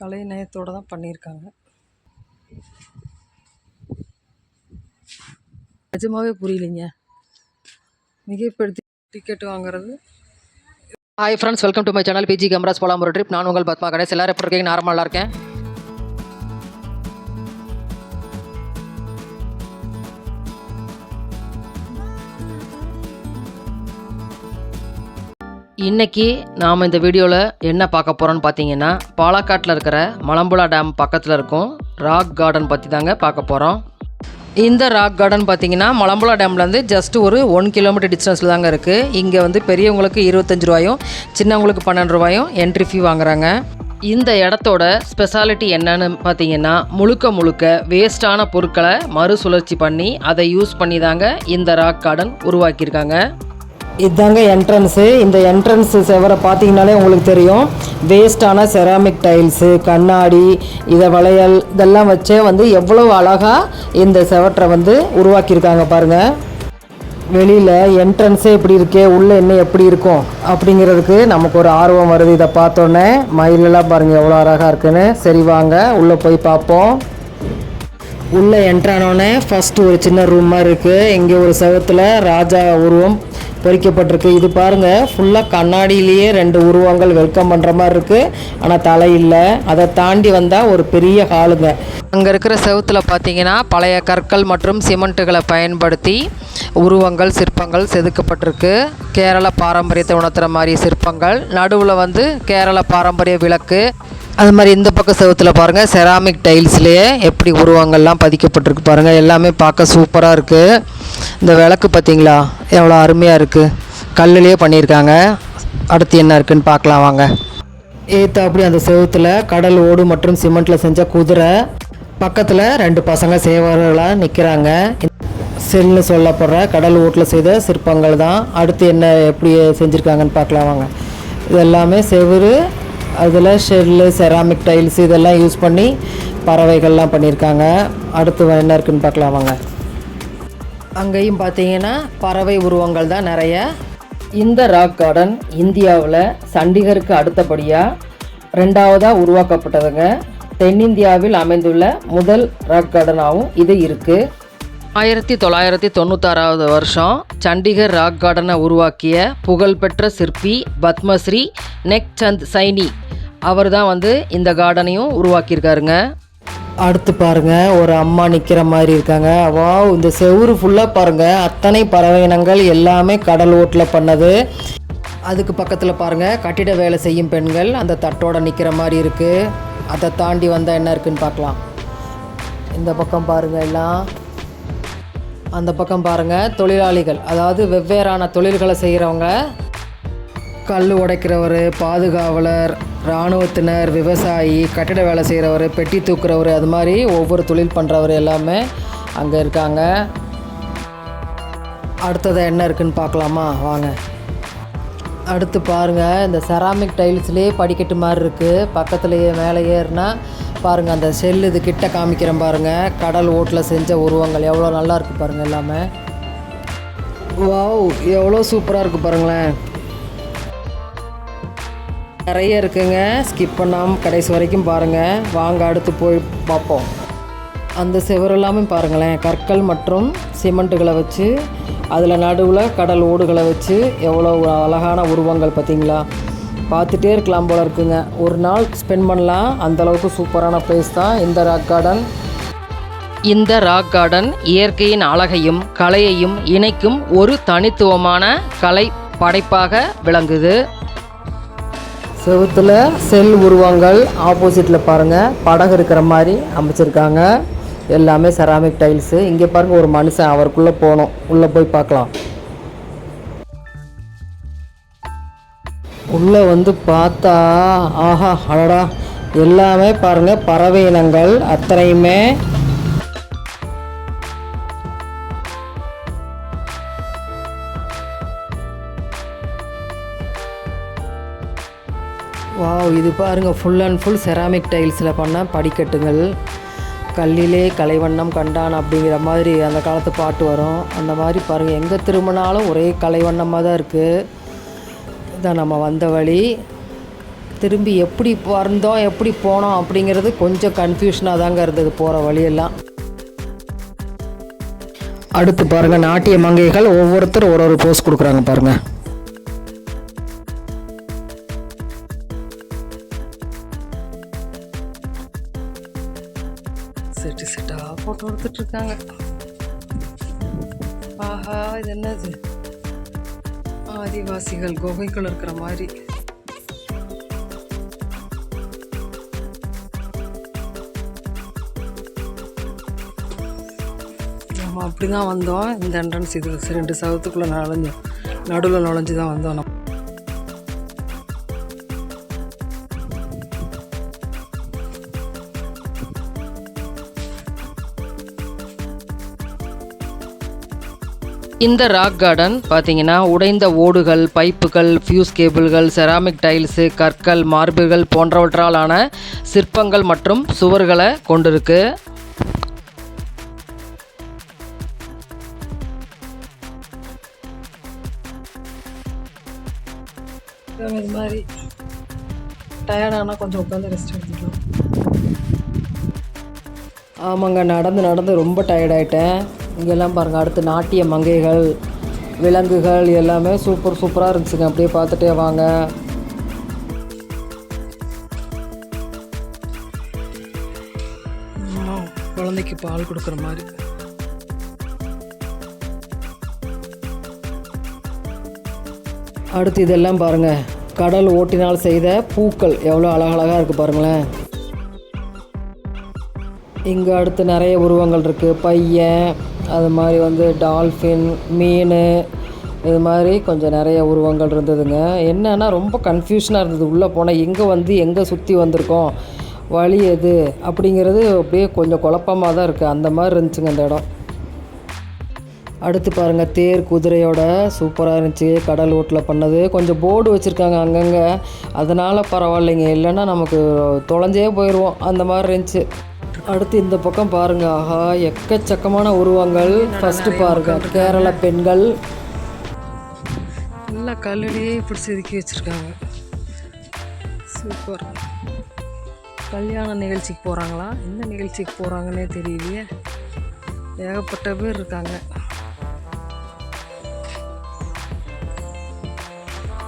கலை நயத்தோடு தான் பண்ணியிருக்காங்க. நிஜமாகவே புரியலைங்க. மிகைப்படுத்தி டிக்கெட் வாங்குறது. Hi friends welcome to my channel PG cameras போலாம் ஒரு ட்ரிப் நான் உங்கள் பத்மா கணேஷ். எல்லாரும் எப்படி இருக்கீங்க? நார்மலாக இருக்கேன். இன்றைக்கி நாம் இந்த வீடியோவில் என்ன பார்க்க போகிறோன்னு பார்த்தீங்கன்னா பாலக்காட்டில் இருக்கிற மலம்புழா டேம் பக்கத்தில் இருக்கும் ராக் கார்டன் பற்றி தாங்க பார்க்க போகிறோம் இந்த ராக் கார்டன் பார்த்தீங்கன்னா மலம்புழா டேம்லேருந்து ஜஸ்ட் ஒரு ஒன் கிலோமீட்டர் டிஸ்டன்ஸில் தாங்க இருக்குது இங்கே வந்து பெரியவங்களுக்கு இருபத்தஞ்சு ரூபாயும் சின்னவங்களுக்கு பன்னெண்டு ரூபாயும் என்ட்ரி ஃபீ வாங்குறாங்க. இந்த இடத்தோட ஸ்பெஷாலிட்டி என்னன்னு பார்த்தீங்கன்னா முழுக்க முழுக்க வேஸ்டான பொருட்களை மறுசுழற்சி பண்ணி அதை யூஸ் பண்ணி தாங்க இந்த ராக் கார்டன் உருவாக்கியிருக்காங்க. இதுதாங்க என்ட்ரன்ஸு இந்த என்ட்ரன்ஸ் செவரை பார்த்தீங்கனாலே உங்களுக்கு தெரியும். வேஸ்டான செராமிக் டைல்ஸு கண்ணாடி இதை வளையல் இதெல்லாம் வச்சே வந்து எவ்வளோ அழகாக இந்த செவற்றை வந்து உருவாக்கியிருக்காங்க பாருங்கள் வெளியில் என்ட்ரன்ஸே இப்படி இருக்கே உள்ளே என்ன எப்படி இருக்கும் அப்படிங்கிறதுக்கு நமக்கு ஒரு ஆர்வம் வருது. இதை பார்த்தோன்னே மயிலெல்லாம் பாருங்கள் எவ்வளோ அழகாக இருக்குன்னு. சரி வாங்க உள்ளே போய் பார்ப்போம். உள்ளே என்ட்ரானோடனே ஃபஸ்ட்டு ஒரு சின்ன ரூம் மாதிரி இருக்குது இங்கே ஒரு செவத்தில் ராஜா உருவம் பொறிக்கப்பட்டிருக்கு. இது பாருங்கள் ஃபுல்லாக கண்ணாடியிலேயே ரெண்டு உருவங்கள் வெல்கம் பண்ணுற மாதிரி இருக்குது ஆனால் தலை இல்லை. அதை தாண்டி வந்தால் ஒரு பெரிய ஹாலுங்க அங்கே இருக்கிற செவுத்தில் பார்த்தீங்கன்னா பழைய கற்கள் மற்றும் சிமெண்ட்டுகளை பயன்படுத்தி உருவங்கள் சிற்பங்கள் செதுக்கப்பட்டிருக்கு. கேரள பாரம்பரியத்தை உணர்த்துற மாதிரி சிற்பங்கள். நடுவில் வந்து கேரள பாரம்பரிய விளக்கு. அது மாதிரி இந்த பக்கம் செவுத்தில் பாருங்கள் செராமிக் டைல்ஸ்லேயே எப்படி உருவங்கள்லாம் பதிக்கப்பட்டிருக்கு பாருங்கள் எல்லாமே பார்க்க சூப்பராக இருக்குது இந்த விளக்கு பார்த்தீங்களா எவ்வளோ அருமையாக இருக்குது கல்லுலேயே பண்ணியிருக்காங்க. அடுத்து என்ன இருக்குதுன்னு பார்க்கலாம் வாங்க. ஏற்ற அப்படி அந்த செவுத்தில் கடல் ஓடு மற்றும் சிமெண்ட்டில் செஞ்ச குதிரை. பக்கத்தில் ரெண்டு பசங்க சேவர்களாக நிற்கிறாங்க செல்னு சொல்லப்படுற கடல் ஓட்டில் செய்த சிற்பங்கள் தான் அடுத்து என்ன எப்படி செஞ்சுருக்காங்கன்னு பார்க்கலாம் வாங்க. இது எல்லாமே செவுரு அதில் ஷெல்லு செராமிக் டைல்ஸ் இதெல்லாம் யூஸ் பண்ணி பறவைகள்லாம் பண்ணியிருக்காங்க. அடுத்து என்ன இருக்குன்னு பார்க்கலாம் வாங்க. அங்கேயும் பார்த்தீங்கன்னா பறவை உருவங்கள் தான் நிறைய. இந்த ராக் கார்டன் இந்தியாவில் சண்டிகருக்கு அடுத்தபடியாக ரெண்டாவதாக உருவாக்கப்பட்டதுங்க. தென்னிந்தியாவில் அமைந்துள்ள முதல் ராக் கார்டனாகவும் இது இருக்குது ஆயிரத்தி தொள்ளாயிரத்தி தொண்ணூத்தாறாவது வருஷம் சண்டிகர் ராக் கார்டனை உருவாக்கிய புகழ்பெற்ற சிற்பி பத்மஸ்ரீ நெக் சந்த் சைனி. அவர் தான் வந்து இந்த கார்டனையும் உருவாக்கியிருக்காருங்க. அடுத்து பாருங்க ஒரு அம்மா நிற்கிற மாதிரி இருக்காங்க. வா இந்த செவுரு ஃபுல்லாக பாருங்க. அத்தனை பறவை இனங்கள் எல்லாமே கடல் ஓட்டில் பண்ணது. அதுக்கு பக்கத்தில் பாருங்கள் கட்டிட வேலை செய்யும் பெண்கள் அந்த தட்டோட நிற்கிற மாதிரி இருக்குது அதை தாண்டி வந்தால் என்ன இருக்குன்னு பார்க்கலாம். இந்த பக்கம் பாருங்கள் எல்லாம். அந்த பக்கம் பாருங்கள் தொழிலாளிகள். அதாவது வெவ்வேறான தொழில்களை செய்கிறவங்க கல் உடைக்கிறவர் பாதுகாவலர் இராணுவத்தினர் விவசாயி கட்டிட வேலை செய்கிறவர் பெட்டி தூக்குறவர் அது மாதிரி ஒவ்வொரு தொழில் பண்ணுறவர் எல்லாமே அங்கே இருக்காங்க. அடுத்தது என்ன இருக்குதுன்னு பார்க்கலாமா? வாங்க. அடுத்து பாருங்கள் இந்த செராமிக் டைல்ஸ்லேயே படிக்கட்டு மாதிரி இருக்குது பக்கத்துலேயே மேலே ஏறுனா பாருங்கள் அந்த செல் இது கிட்ட காமிக்கிறேன் பாருங்கள் கடல் ஓட்டில் செஞ்ச உருவங்கள் எவ்வளோ நல்லா இருக்குது பாருங்கள் எல்லாமே. வாவ் எவ்வளோ சூப்பராக இருக்குது பாருங்களேன். நிறைய இருக்குங்க. ஸ்கிப் பண்ணாமல் கடைசி வரைக்கும் பாருங்கள் வாங்க அடுத்து போய் பார்ப்போம். அந்த செவர் எல்லாமே பாருங்களேன். கற்கள் மற்றும் சிமெண்ட்டுகளை வச்சு அதில் நடுவில் கடல் ஓடுகளை வச்சு எவ்வளோ அழகான உருவங்கள் பார்த்தீங்களா? பார்த்துட்டே இருக்கலாம் போல் இருக்குங்க. ஒரு நாள் ஸ்பெண்ட் பண்ணலாம். அந்தளவுக்கு சூப்பரான பிளேஸ் தான் இந்த ராக் கார்டன் இந்த ராக் கார்டன் இயற்கையின் அழகையும் கலையையும் இணைக்கும் ஒரு தனித்துவமான கலை படைப்பாக விளங்குது. செவுத்தில் செல் உருவங்கள் ஆப்போசிட்டில் பாருங்கள் படகு இருக்கிற மாதிரி அமைச்சிருக்காங்க. எல்லாமே செராமிக் டைல்ஸு இங்கே பாருங்கள் ஒரு மனுஷன் அவருக்குள்ளே போகணும் உள்ளே போய் பார்க்கலாம். உள்ளே வந்து பார்த்தா ஆஹா அடடா. எல்லாமே பாருங்கள் பறவை இனங்கள். அத்தனையுமே வாவ் இது பாருங்கள் ஃபுல் அண்ட் ஃபுல் செராமிக் டைல்ஸில் பண்ண படிக்கட்டுகள். கல்லிலே கலைவண்ணம் கண்டான் அப்படிங்கிற மாதிரி அந்த காலத்து பாட்டு வரும். அந்த மாதிரி பாருங்கள் எங்கே திரும்பினாலும் ஒரே கலைவண்ணமாக தான் இருக்குது இதான் நம்ம வந்த வழி. திரும்பி எப்படி வந்தோம் எப்படி போனோம் அப்படிங்கிறது கொஞ்சம் கன்ஃபியூஷனாக தாங்க இருந்தது போகிற வழியெல்லாம். அடுத்து பாருங்கள் நாட்டிய மங்கைகள் ஒவ்வொருத்தர் ஒரு ஒரு போஸ் கொடுக்குறாங்க பாருங்கள் இருக்காங்க ஆஹா இது என்னது? ஆதிவாசிகள் குகைக்குள்ள இருக்கிற மாதிரி. நம்ம அப்படி தான் வந்தோம். இந்த என்ட்ரன்ஸ் இது ரெண்டு சவத்துக்குள்ளே நுழைஞ்சோம் நடுவில் நுழைஞ்சு தான் வந்தோம் நம்ம. இந்த ராக் கார்டன் பார்த்தீங்கன்னா உடைந்த ஓடுகள் பைப்புகள் ஃபியூஸ் கேபிள்கள் செராமிக் டைல்ஸு கற்கள் மார்பிள்கள் போன்றவற்றாலான சிற்பங்கள் மற்றும் சுவர்களை கொண்டிருக்கு. இது மாதிரி டயர்டானா கொஞ்சம் உட்காந்து ரெஸ்ட் எடுத்துக்கலாம். ஆமாங்க நடந்து நடந்து ரொம்ப ஆயிட்டேன். இங்கெல்லாம் பாருங்கள் அடுத்து நாட்டிய மங்கைகள் விலங்குகள் எல்லாமே சூப்பர் சூப்பராக இருந்துச்சுங்க. அப்படியே பார்த்துட்டே வாங்க. குழந்தைக்கு பால் கொடுக்குற மாதிரி. அடுத்து இதெல்லாம் பாருங்கள் கடல் ஓட்டினால் செய்த பூக்கள். எவ்வளோ அழகழகாக இருக்குது பாருங்களேன். இங்கே அடுத்து நிறைய உருவங்கள் இருக்குது பையன் அது மாதிரி வந்து டால்ஃபின் மீன் இது மாதிரி கொஞ்சம் நிறைய உருவங்கள் இருந்ததுங்க. என்னென்னா ரொம்ப கன்ஃபியூஷனாக இருந்தது. உள்ளே போனால் எங்கே வந்து எங்கே சுற்றி வந்திருக்கோம் வழி எது அப்படிங்கிறது அப்படியே கொஞ்சம் குழப்பமாக தான் இருக்குது அந்த மாதிரி இருந்துச்சுங்க அந்த இடம். அடுத்து பாருங்கள் தேர் குதிரையோட சூப்பராக இருந்துச்சு. கடல் ஓட்டில் பண்ணது. கொஞ்சம் போர்டு வச்சுருக்காங்க அங்கங்கே. அதனால் பரவாயில்லைங்க. இல்லைன்னா நமக்கு தொலைஞ்சே போயிடுவோம் அந்த மாதிரி இருந்துச்சு. அடுத்து இந்த பக்கம் பாருங்க. ஆஹா எக்கச்சக்கமான உருவங்கள். ஃபஸ்ட்டு பாருங்க. கேரள பெண்கள். நல்லா கல்லுலேயே இப்படி செதுக்கி வச்சுருக்காங்க. சூப்பர் கல்யாண நிகழ்ச்சிக்கு போகிறாங்களா எந்த நிகழ்ச்சிக்கு போகிறாங்கன்னே தெரியலையே. ஏகப்பட்ட பேர் இருக்காங்க.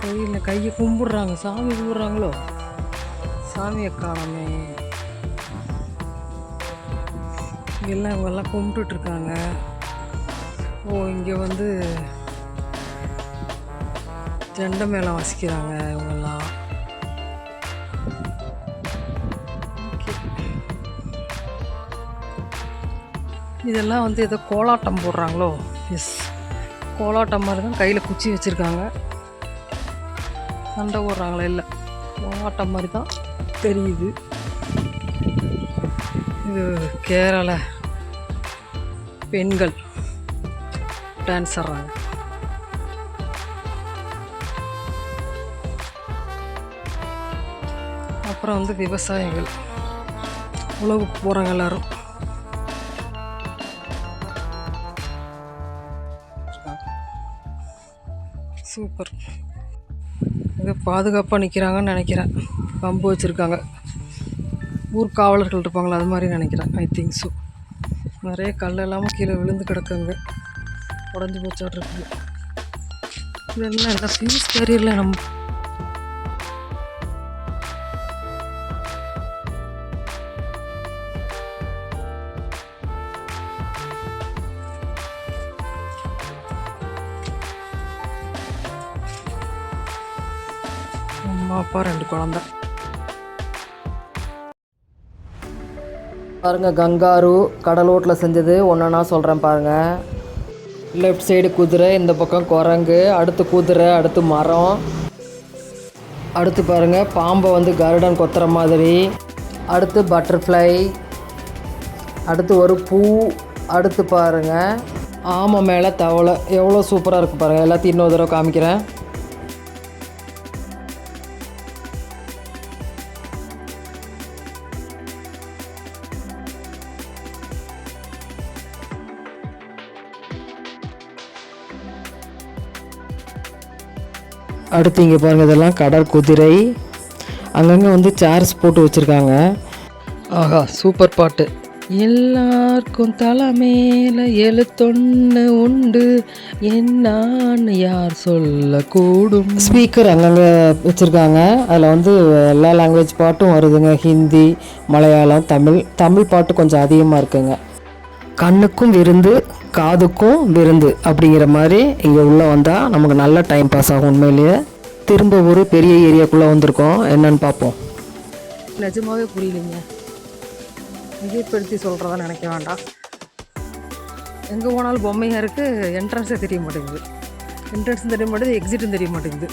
கையில் கையை கும்பிடுறாங்க. சாமி கும்பிட்றாங்களோ? சாமியை காணமே. எல்லாம் இவங்கெல்லாம் கும்பிட்டுட்ருக்காங்க. ஓ இங்கே வந்து ஜெண்டை மேளம் வாசிக்கிறாங்க இவங்கெல்லாம். இதெல்லாம் வந்து ஏதோ கோலாட்டம் போடுறாங்களோ? எஸ். கோலாட்டம் மாதிரி தான் கையில் குச்சி வச்சுருக்காங்க. சண்டை போடுறாங்களா? இல்லை. கோலாட்டம் மாதிரி தான் தெரியுது. இது கேரள பெண்கள். டான்ஸ் ஆடுறாங்க. அப்புறம் வந்து விவசாயிகள். உழவு போகிறாங்க எல்லாரும். சூப்பர் இது பாதுகாப்பாக நிற்கிறாங்கன்னு நினைக்கிறேன். கம்பு வச்சுருக்காங்க. ஊர் காவலர்கள் இருப்பாங்களா அது மாதிரி நினைக்கிறேன். ஐ திங்க் ஸோ நிறைய கல் எல்லாமே கீழே விழுந்து கிடக்குங்க. உடஞ்சி போச்சாட்ருக்கு இதெல்லாம் எல்லாம் ஃபீஸ் கேரியரில் நம்ம. அம்மா அப்பா ரெண்டு குழந்த. பாருங்கள் கங்காரு கடலோட்டில் செஞ்சது. ஒன்றா சொல்கிறேன் பாருங்கள் லெஃப்ட் சைடு குதிரை இந்த பக்கம் குரங்கு அடுத்து குதிரை அடுத்து மரம். அடுத்து பாருங்கள் பாம்பை வந்து கருடன் கொத்துற மாதிரி. அடுத்து பட்டர்ஃப்ளை அடுத்து ஒரு பூ அடுத்து பாருங்கள் ஆமை மேலே தவளை. எவ்வளோ சூப்பராக இருக்குது பாருங்கள் எல்லாத்தையும் இன்னொரு தடவை காமிக்கிறேன். அடுத்து இங்கே பாருங்கள் இதெல்லாம் கடற்குதிரை அங்கங்கே வந்து சேர்ஸ் போட்டு வச்சுருக்காங்க. ஆஹா சூப்பர் பாட்டு எல்லாருக்கும் தலை மேல எழுத்தொன்னு உண்டு. என்னான்னு யார் சொல்லக்கூடும். ஸ்பீக்கர் அங்கங்கே வச்சுருக்காங்க. அதில் வந்து எல்லா லாங்குவேஜ் பாட்டும் வருதுங்க. ஹிந்தி மலையாளம் தமிழ் தமிழ் பாட்டு கொஞ்சம் அதிகமாக இருக்குங்க. கண்ணுக்கும் விருந்து காதுக்கும் விருந்து அப்படிங்கிற மாதிரி இங்கே உள்ளே வந்தால் நமக்கு நல்ல டைம் பாஸ் ஆகும் உண்மையிலேயே. திரும்ப ஒரு பெரிய ஏரியாக்குள்ளே வந்திருக்கோம். என்னன்னு பார்ப்போம். நிஜமாவே புரியலைங்க. மிகப்படுத்தி சொல்கிறதா நினைக்க வேண்டாம். எங்கே போனாலும் பொம்மையாக இருக்குது என்ட்ரன்ஸே தெரிய மாட்டேங்குது. என்ட்ரன்ஸும் தெரிய மாட்டேங்குது எக்ஸிட்டும் தெரிய மாட்டேங்குது.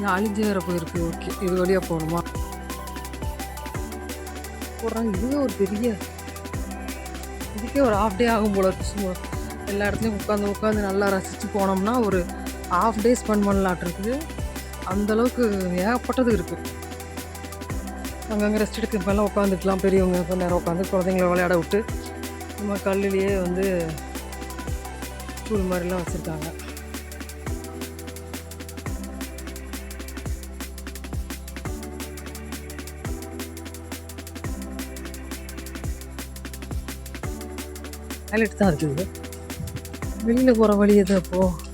நான் அழிஞ்சு வேறு போயிருக்கு. ஓகே இது வழியாக போகணுமா? போடுறாங்க இதுவே ஒரு பெரிய இதுக்கே ஒரு ஹாஃப் டே ஆகும் போல இருக்கு. சும்மா எல்லா இடத்துலையும் உட்காந்து உட்காந்து நல்லா ரசித்து போனோம்னா ஒரு ஹாஃப் டே ஸ்பெண்ட் பண்ணலாட்டு இருக்குது. அந்தளவுக்கு ஏகப்பட்டது இருக்குது அங்கங்கே ரெஸ்ட் எடுக்க இப்போல்லாம் உட்காந்துக்கலாம். பெரியவங்க கொஞ்ச நேரம் உட்காந்து குழந்தைங்கள விளையாட விட்டு நம்ம கல்லுலேயே வந்து ஸ்கூல் மாதிரிலாம் வச்சுருக்காங்க. ஹைலைட் தான் இருக்குது வெளியில் போகிற வழி எது அப்போது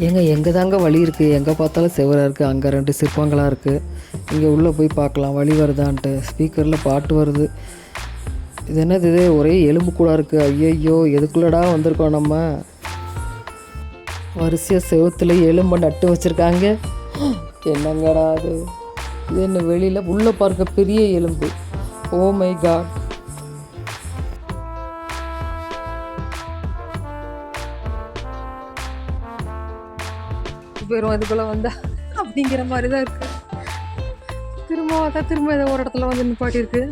ஏங்க எங்கே தாங்க வழி இருக்குது எங்கே பார்த்தாலும் செவராக இருக்குது அங்கே ரெண்டு சிற்பங்களாக இருக்குது இங்கே உள்ளே போய் பார்க்கலாம் வழி வருதான்ட்டு. ஸ்பீக்கரில் பாட்டு வருது. இது என்னது இது? ஒரே எலும்பு கூட இருக்குது ஐயையோ எதுக்குள்ளடா வந்திருக்கோம் நம்ம? வரிசையாக செவுத்துல எலும்பை நட்டு வச்சுருக்காங்க. என்னங்கடா அது? இது என்ன வெளியில் உள்ளே பார்க்க பெரிய எலும்பு. Oh ஓ மை காட் போயிடும் இதுக்குள்ளே வந்தா அப்படிங்கிற மாதிரி தான் இருக்கு. திரும்ப பார்த்தா திரும்ப ஏதோ ஒரு இடத்துல வந்து நிப்பாட்டி இருக்கு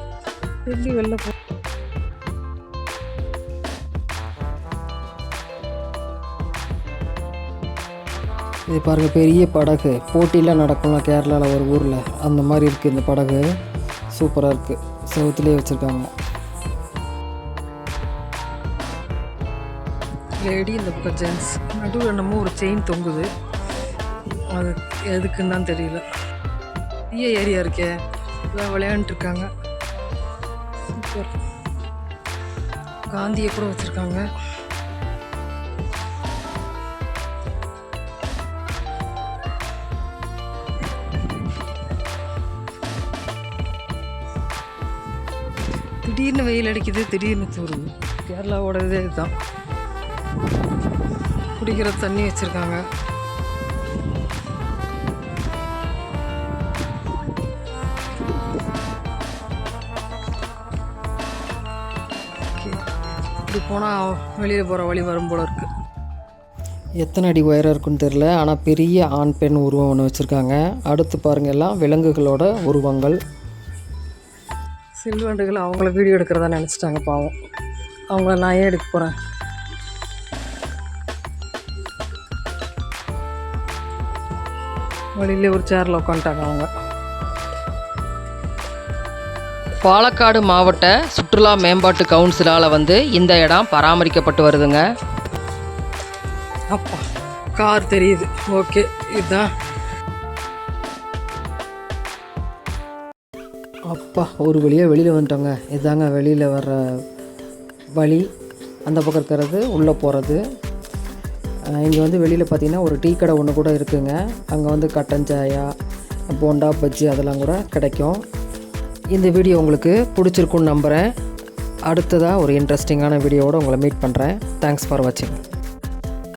எப்படி வெளில போ இது பாருங்க பெரிய படகு. போட்டிலாம் நடக்கும்லாம் கேரளாவில் ஒரு ஊரில். அந்த மாதிரி இருக்குது இந்த படகு. சூப்பராக இருக்குது செவுத்துலேயே வச்சுருக்காங்க. லேடி இந்த பக்கம் ஜென்ஸ் நடுவில் என்னமோ ஒரு செயின் தொங்குது. அது எதுக்குன்னு தான் தெரியல. பெரிய ஏரியா இருக்கே. எல்லாம் விளையாண்டுருக்காங்க. இருக்காங்க சூப்பர். காந்தியை கூட வச்சுருக்காங்க. திடீர்னு வெயில் அடிக்குது திடீர்னு தூருது கேரளாவோட இதே இதுதான். குடிக்கிற தண்ணி வச்சுருக்காங்க. இப்படி போனால் வெளியில் போகிற வழி வரும் போல இருக்குது எத்தனை அடி உயரம் இருக்குன்னு தெரில ஆனால் பெரிய ஆண் பெண் உருவம் ஒன்று வச்சுருக்காங்க. அடுத்து பாருங்கள் எல்லாம் விலங்குகளோட உருவங்கள். சில்வண்டுகள் அவங்கள வீடியோ எடுக்கிறதா நினச்சிட்டாங்க பாவம். அவங்கள நான் ஏன் எடுக்க போகிறேன் வழியிலே ஒரு சேரில் உட்காந்துட்டாங்க அவங்க. பாலக்காடு மாவட்ட சுற்றுலா மேம்பாட்டு கவுன்சிலால் வந்து இந்த இடம் பராமரிக்கப்பட்டு வருதுங்க. அப்பா கார் தெரியுது. ஓகே இதுதான். அப்பா ஒரு வழியாக வெளியில் வந்துட்டோங்க. இதுதாங்க வெளியில் வர்ற வழி. அந்த பக்கம் இருக்கிறது உள்ளே போகிறது இங்கே வந்து வெளியில் பார்த்திங்கன்னா ஒரு டீ கடை ஒன்று கூட இருக்குங்க. அங்கே வந்து கட்டன் சாயா போண்டா பஜ்ஜி அதெல்லாம் கூட கிடைக்கும். இந்த வீடியோ உங்களுக்கு பிடிச்சிருக்குன்னு நம்புகிறேன் அடுத்ததாக ஒரு இன்ட்ரெஸ்டிங்கான வீடியோவோட உங்களை மீட் பண்ணுறேன் தேங்க்ஸ் ஃபார் வாட்சிங்